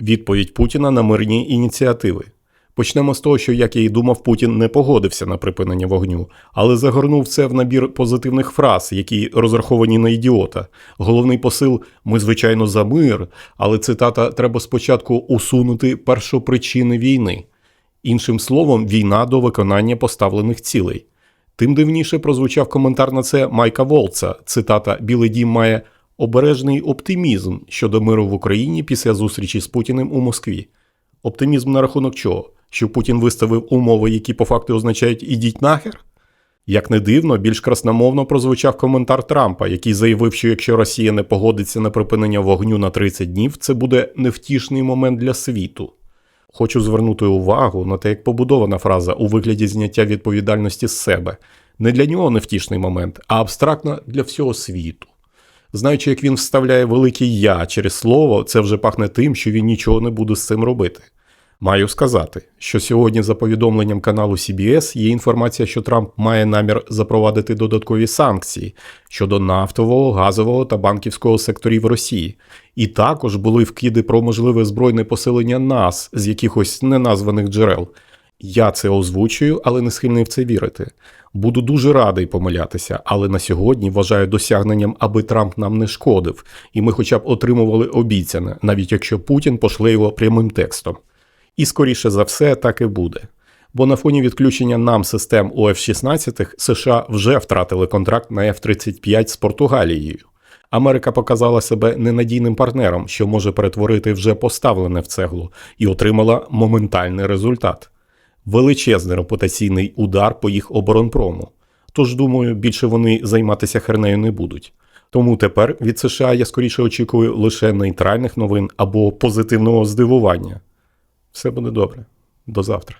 Відповідь Путіна на мирні ініціативи. Почнемо з того, що, як я і думав, Путін не погодився на припинення вогню, але загорнув це в набір позитивних фраз, які розраховані на ідіота. Головний посил ми, звичайно, за мир, але цитата треба спочатку усунути першопричини війни. Іншим словом, війна до виконання поставлених цілей. Тим дивніше прозвучав коментар на це Майка Волца. Цитата Білий дім має обережний оптимізм щодо миру в Україні після зустрічі з Путіним у Москві. Оптимізм на рахунок чого? Що Путін виставив умови, які по факту означають ідіть нахер? Як не дивно, більш красномовно прозвучав коментар Трампа, який заявив, що якщо Росія не погодиться на припинення вогню на 30 днів, це буде невтішний момент для світу. Хочу звернути увагу на те, як побудована фраза у вигляді зняття відповідальності з себе. Не для нього невтішний момент, а абстрактно для всього світу. Знаючи, як він вставляє велике я через слово, це вже пахне тим, що він нічого не буде з цим робити. Маю сказати, що сьогодні, за повідомленням каналу CBS, є інформація, що Трамп має намір запровадити додаткові санкції щодо нафтового, газового та банківського секторів Росії. І також були вкиди про можливе збройне посилення нас з якихось неназваних джерел. Я це озвучую, але не схильний в це вірити. Буду дуже радий помилятися, але на сьогодні вважаю досягненням, аби Трамп нам не шкодив, і ми хоча б отримували обіцяне, навіть якщо Путін пошле його прямим текстом. І скоріше за все так і буде. Бо на фоні відключення нам систем у F-16 США вже втратили контракт на F-35 з Португалією. Америка показала себе ненадійним партнером, що може перетворити вже поставлене в цеглу, і отримала моментальний результат величезний репутаційний удар по їх оборонпрому. Тож, думаю, більше вони займатися хернею не будуть. Тому тепер від США я скоріше очікую лише нейтральних новин або позитивного здивування. Все буде добре. До завтра.